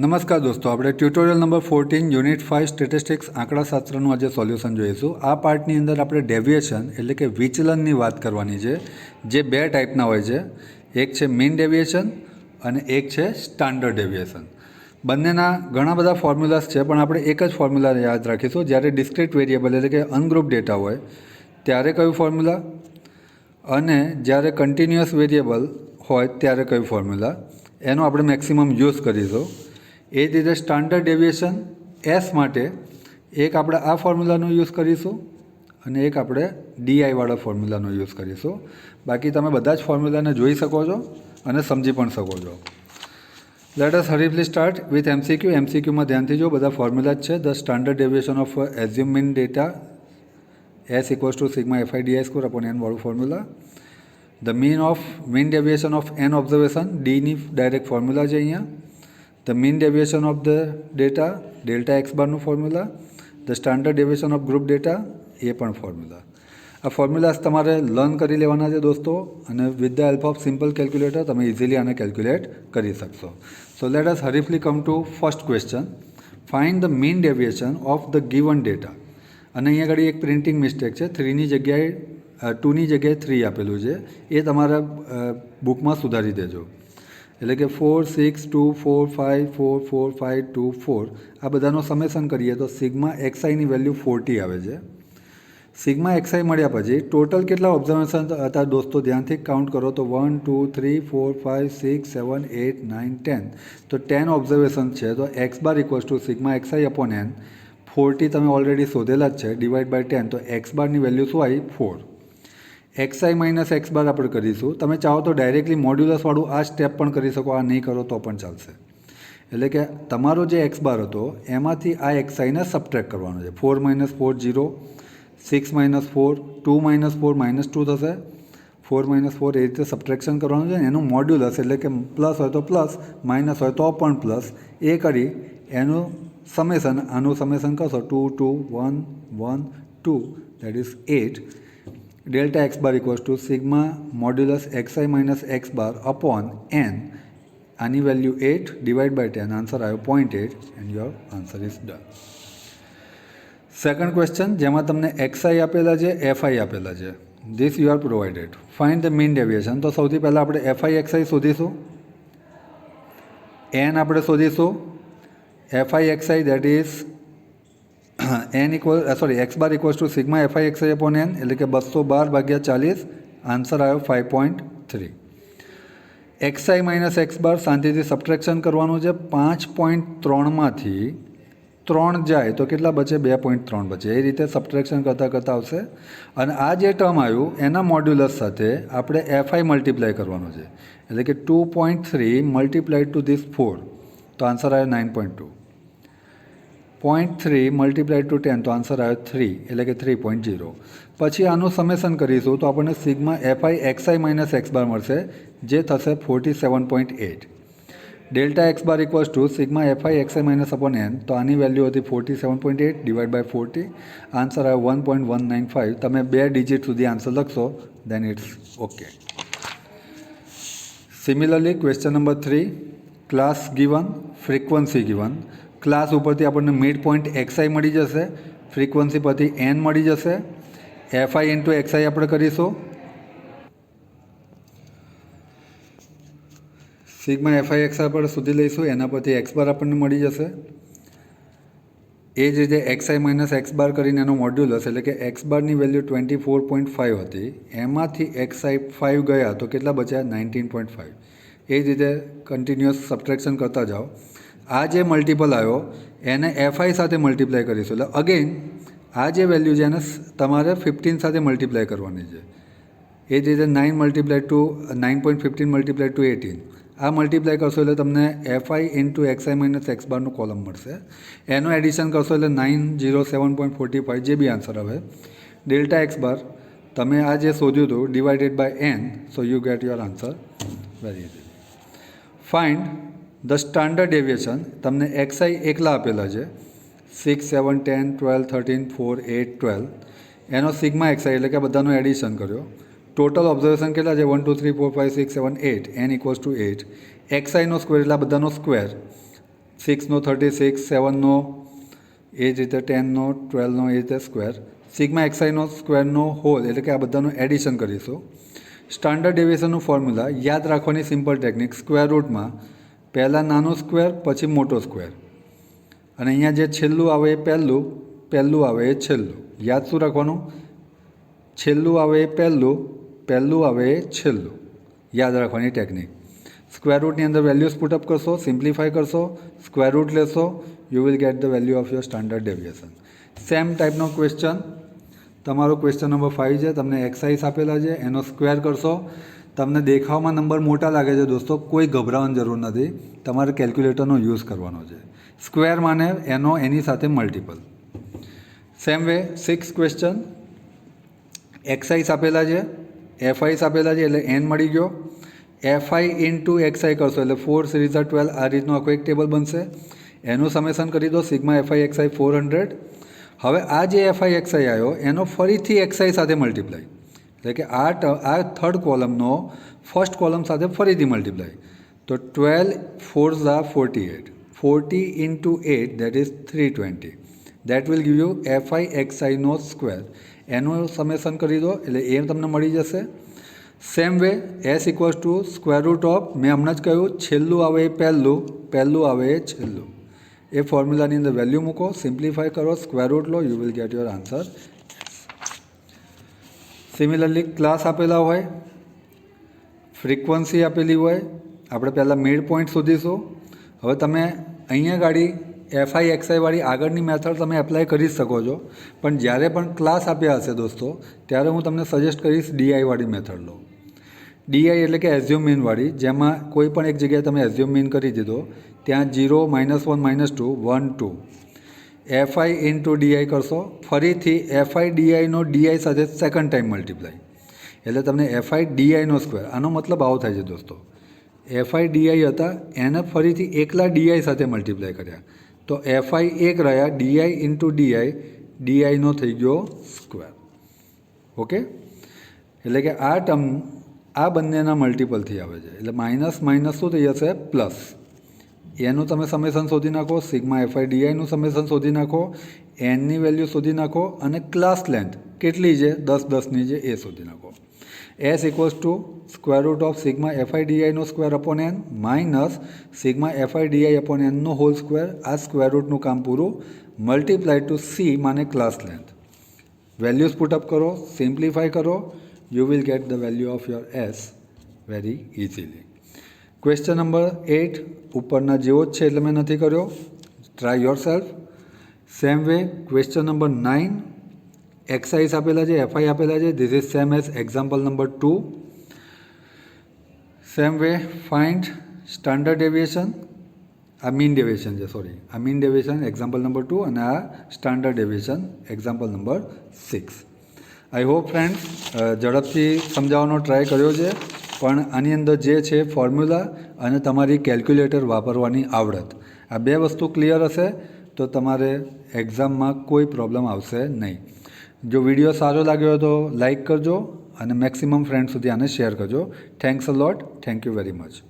નમસ્કાર દોસ્તો, આપણે tutorial number fourteen unit five statistics આંકડાશાસ્ત્રનું આજે સોલ્યુશન જોઈશું. આ પાર્ટની અંદર આપણે ડેવિએશન એટલે કે વિચલનની વાત કરવાની છે, જે બે ટાઈપના હોય છે. એક છે મીન ડેવિએશન અને એક છે સ્ટાન્ડર્ડ ડેવિએશન બંનેના ઘણા બધા ફોર્મ્યુલાસ છે, પણ આપણે એક જ ફોર્મ્યુલા યાદ રાખીશું. જ્યારે ડિસ્ક્રિટ વેરિયેબલ એટલે કે અનગ્રુપ ડેટા હોય, ત્યારે કયું ફોર્મ્યુલા અને જ્યારે કન્ટિન્યુઅસ વેરિયેબલ હોય, ત્યારે કયું ફોર્મ્યુલા એનો આપણે મેક્સિમમ યુઝ કરીશું. એ જ રીતે સ્ટાન્ડર્ડ ડેવિએશન એસ માટે એક આપણે આ ફોર્મ્યુલાનો યુઝ કરીશું અને એક આપણે ડીઆઈવાળા ફોર્મ્યુલાનો યુઝ કરીશું. બાકી તમે બધા જ ફોર્મ્યુલાને જોઈ શકો છો અને સમજી પણ શકો છો. Let us briefly start with MCQ એમસીક્યુમાં ધ્યાનથી જો બધા ફોર્મ્યુલા જ છે. The standard deviation of assuming data S equals to sigma F I D I square upon N વાળું formula the mean of mean deviation of N observation ડીની direct formula છે અહીંયા. The mean deviation of the data delta X બારનું formula the standard deviation of group data એ પણ formula આ ફોર્મ્યુલાસ તમારે learn કરી લેવાના છે દોસ્તો, અને with the help of simple calculator તમે ઇઝીલી આને કેલ્ક્યુલેટ કરી શકશો. So let us briefly come to first question find the mean deviation of the given data અને અહીંયા આગળ એક પ્રિન્ટિંગ મિસ્ટેક છે. થ્રીની જગ્યાએ ટુની જગ્યાએ થ્રી આપેલું છે. એ તમારા બુકમાં સુધારી દેજો. એટલે કે four six two four five four four five two four આ બધાનો સમેસન કરીએ તો સિગ્મા એક્સઆઈની વેલ્યુ ફોર્ટી આવે છે. સિગ્મા એક્સઆઈ મળ્યા પછી ટોટલ કેટલા ઓબ્ઝર્વેશન હતા? દોસ્તો ધ્યાનથી કાઉન્ટ કરો તો one two three four five six seven eight nine ten તો ટેન ઓબ્ઝર્વેશન છે, તો X bar equals to sigma X I upon N forty તમે ઓલરેડી શોધેલા જ છે ડિવાઈડ બાય ટેન તો એક્સ બારની વેલ્યુ શું આવી? Four X I minus X bar આપણે કરીશું તમે ચાહો તો ડાયરેક્ટલી મોડ્યુલસવાળું આ સ્ટેપ પણ કરી શકો, આ નહીં કરો તો પણ ચાલશે. એટલે કે તમારો જે એક્સ બાર હતો, એમાંથી આ એક્સઆઈને સબટ્રેક કરવાનો છે. Four minus four zero six minus four, two minus four, minus two થશે. ફોર માઇનસ ફોર એ રીતે સબટ્રેક્શન કરવાનું છે એનું મોડ્યુલસ એટલે કે પ્લસ હોય તો પ્લસ, માઇનસ હોય તો પણ પ્લસ, એ કરી એનું સમેસન આનું સમેસન કરશો. Two two, one one, two. That is eight delta X bar equals to sigma modulus X I minus X bar upon N આની value eight divide by ten answer આવ્યો point eight and your answer is done second question જેમાં તમને X I આપેલા છે FI આપેલા છે. This you are provided find the mean deviation તો સૌથી પહેલાં આપણે એફઆઈ એક્સઆઈ શોધીશું. એન આપણે શોધીશું. F I X I that is N equal sorry X bar equals to sigma F I X I upon N એટલે કે બસો બાર ભાગ્યા ચાલીસ આન્સર આવ્યો five point three X I minus X bar શાંતિથી સબટ્રેક્શન કરવાનું છે. પાંચ પોઈન્ટ ત્રણમાંથી ત્રણ જાય તો કેટલા બચે? બે પોઈન્ટ ત્રણ બચે. એ રીતે સબટ્રેક્શન કરતાં કરતાં આવશે. અને આ જે ટર્મ આવ્યું, એના મોડ્યુલસ સાથે આપણે એફઆઈ મલ્ટીપ્લાય કરવાનું છે. એટલે કે two point three multiply two this four તો આન્સર આવ્યો nine point two point three multiply two ten તો આન્સર આવ્યો થ્રી એટલે કે થ્રી પોઈન્ટ ઝીરો પછી આનું સમેશન કરીશું તો આપણને sigma F I X I minus X bar મળશે, જે થશે forty seven point eight delta X bar equals to sigma F I X I minus upon N તો આની વેલ્યુ હતી forty seven point eight divide by forty answer આવ્યો one point one nine five તમે બે digit સુધી answer લખશો then it's okay similarly question number three class given frequency given class ઉપરથી આપણને મિડ પોઈન્ટ એક્સઆઈ મળી જશે, ફ્રીક્વન્સી પરથી એન મળી જશે. એફઆઈ ઇન્ટુ એક્સઆઈ આપણે કરીશું. સિગ્મા એફઆઈ એક્સ આપણે સુધી લઈશું, એના પરથી એક્સ બાર આપણને મળી જશે. એ જ રીતે એક્સઆઈ માઇનસ એક્સ બાર કરીને એનું મોડ્યુલ હશે એટલે કે એક્સ બારની value twenty four point five હતી, એમાંથી એક્સઆઈ ફાઇવ ગયા તો કેટલા બચ્યા? નાઇન્ટીન પોઈન્ટ ફાઇવ એ જ રીતે કન્ટિન્યુઅસ સબટ્રેક્શન કરતા જાઓ. આ જે મલ્ટિપલ આવ્યો, એને એફઆઈ સાથે મલ્ટીપ્લાય કરીશું. એટલે અગેન આ જે વેલ્યુ છે એને તમારે ફિફ્ટીન સાથે મલ્ટીપ્લાય કરવાની છે. એ જ રીતે nine multiply two nine point fifteen multiply two eighteen આ મલ્ટીપ્લાય કરશો એટલે તમને F I into X I minus X બારનું કોલમ મળશે. એનું એડિશન કરશો એટલે nine zero seven point forty five જે બી આન્સર આવે. ડેલ્ટા એક્સ બાર તમે આ જે શોધ્યું હતું divided by N so you get your answer very easy find the standard deviation તમને એક્સઆઈ એકલા આપેલા છે. Six, seven, ten, twelve, thirteen, four, eight, twelve. એનો સિગ્મા એક્સઆઈ એટલે કે બધાનું એડિશન કર્યો. ટોટલ ઓબ્ઝર્વેશન કેટલા છે? One, two, three, four five six, seven, eight. N equals to eight. એક્સઆઈનો square એટલે આ બધાનો સ્ક્વેર. સિક્સનો થર્ટી સિક્સ, સેવનનો એ જ રીતે ટેનનો, ટ્વેલ્વનો એ રીતે સ્ક્વેર. સિગ્મા એક્સઆઈનો સ્ક્વેરનો હોલ એટલે કે આ બધાનું એડિશન કરીશું. સ્ટાન્ડર્ડ ડેવિએશનનું ફોર્મ્યુલા યાદ રાખવાની સિમ્પલ ટેકનિક સ્ક્વેર રૂટમાં પહેલાં નાનો સ્ક્વેર, પછી મોટો સ્ક્વેર. અને અહીંયા જે છેલ્લું આવે એ પહેલું પહેલું આવે એ છેલ્લું. યાદ શું રાખવાનું? છેલ્લું આવે એ પહેલું પહેલું આવે એ છેલ્લું. યાદ રાખવાની ટેકનિક સ્ક્વેર રૂટની અંદર વેલ્યુઝ પુટઅપ કરશો સિમ્પ્લિફાય કરશો સ્ક્વેર રૂટ લેશો you will get the value of your standard deviation same ટાઈપનો question તમારો ક્વેશ્ચન નંબર ફાઇવ છે, તમને એક્સાઇઝ આપેલા છે, એનો સ્ક્વેર કરશો. તમને દેખાવમાં નંબર મોટા લાગે છે દોસ્તો, કોઈ ગભરાવાની જરૂર નથી. તમારે કેલ્ક્યુલેટરનો યુઝ કરવાનો છે. સ્ક્વેર માને એનો એની સાથે multiple same way six question X I's આપેલા છે. એફઆઈસ આપેલા છે એટલે એન મળી ગયો. એફઆઈ ઇન ટુ એક્સઆઈ કરશો એટલે ફોર સિરીઝ ટ્વેલ્વ આ રીતનું આખું એક ટેબલ બનશે. એનું સમેશન કરી દો sigma F I X I four hundred હવે આ જે એફઆઈ એક્સઆઈ આવ્યો, એનો ફરીથી એક્સઆઈ સાથે મલ્ટીપ્લાય એટલે કે આ આ થર્ડ કોલમનો ફર્સ્ટ કોલમ સાથે ફરીથી મલ્ટીપ્લાય તો twelve four Jha forty eight forty into eight that is three twenty that will give you F I X આઈનો square એનું સમેશન કરી દો, એટલે એ તમને મળી જશે. Same way S equals to square root of મેં હમણાં જ કહ્યું, છેલ્લું આવે એ પહેલું પહેલું આવે એ છેલ્લું. એ ફોર્મ્યુલાની અંદર વેલ્યુ મૂકો સિમ્પ્લિફાય કરો square root law you will get your answer similarly class આપેલા હોય ફ્રીક્વન્સી આપેલી હોય, આપણે પહેલાં મિડ પોઈન્ટ શોધીશું. હવે તમે અહીંયા ગાડી એફઆઈ એક્સઆઈવાળી આગળની મેથડ તમે એપ્લાય કરી શકો છો. પણ જ્યારે પણ ક્લાસ આપ્યા હશે દોસ્તો, ત્યારે હું તમને સજેસ્ટ કરીશ ડીઆઈવાળી મેથડ લો. ડીઆઈ એટલે કે એઝ્યુમ મીનવાળી જેમાં કોઈ પણ એક જગ્યાએ તમે એઝ્યુમ મીન કરી દીધો, ત્યાં zero minus one minus two one two F I into D I કરશો, ફરીથી એફઆઈ ડીઆઈનો ડીઆઈ સાથે સેકન્ડ ટાઈમ મલ્ટીપ્લાય એટલે તમને એફઆઈ ડીઆઈનો સ્ક્વેર આનો મતલબ આવો થાય છે દોસ્તો. એફઆઈ ડીઆઈ હતા, એને ફરીથી એકલા ડીઆઈ સાથે મલ્ટીપ્લાય કર્યા. તો એફઆઈ એક રહ્યા ડીઆઈ ઇન્ટુ ડીઆઈ ડીઆઈનો થઈ ગયો સ્ક્વેર ઓકે એટલે કે આ ટર્મ આ બંનેના મલ્ટિપલથી આવે છે. એટલે માઇનસ માઇનસ શું થઈ જશે? પ્લસ એનું તમે સમેશન શોધી નાખો, સિગ્મા એફઆઈ ડીઆઈનું સમેશન શોધી નાખો એનની વેલ્યુ શોધી નાખો અને ક્લાસ લેન્થ કેટલી છે? દસ દસની છે એ શોધી નાખો. S equals to square root of sigma FI ડીઆઈનો square upon N minus sigma FI DI upon એનનો whole square આ સ્ક્વેર રૂટનું કામ પૂરું. મલ્ટીપ્લાય ટુ સી માને class length values put up કરો સિમ્પ્લિફાય કરો. You will get the value of your S very easily question number eight ઉપરના જેવો જ છે એટલે મેં નથી કર્યો. Try yourself same way question number nine exercise આપેલા છે એફઆઈ આપેલા છે. This is same as example number two same way find standard deviation આ મીન ડેવિએશન છે સોરી આ mean deviation example number two અને આ standard deviation example number six I hope friend ઝડપથી સમજાવવાનો ટ્રાય કર્યો છે. પણ આની અંદર જે છે ફોર્મ્યુલા અને તમારી કેલ્ક્યુલેટર વાપરવાની આવડત. આ બે વસ્તુ ક્લિયર હશે તો તમારે એક્ઝામમાં કોઈ પ્રોબ્લેમ આવશે નહીં. જો વીડિયો સારો લાગ્યો તો લાઈક કરજો અને મેક્સિમમ ફ્રેન્ડ સુધી આને શેર કરજો. Thanks a lot thank you very much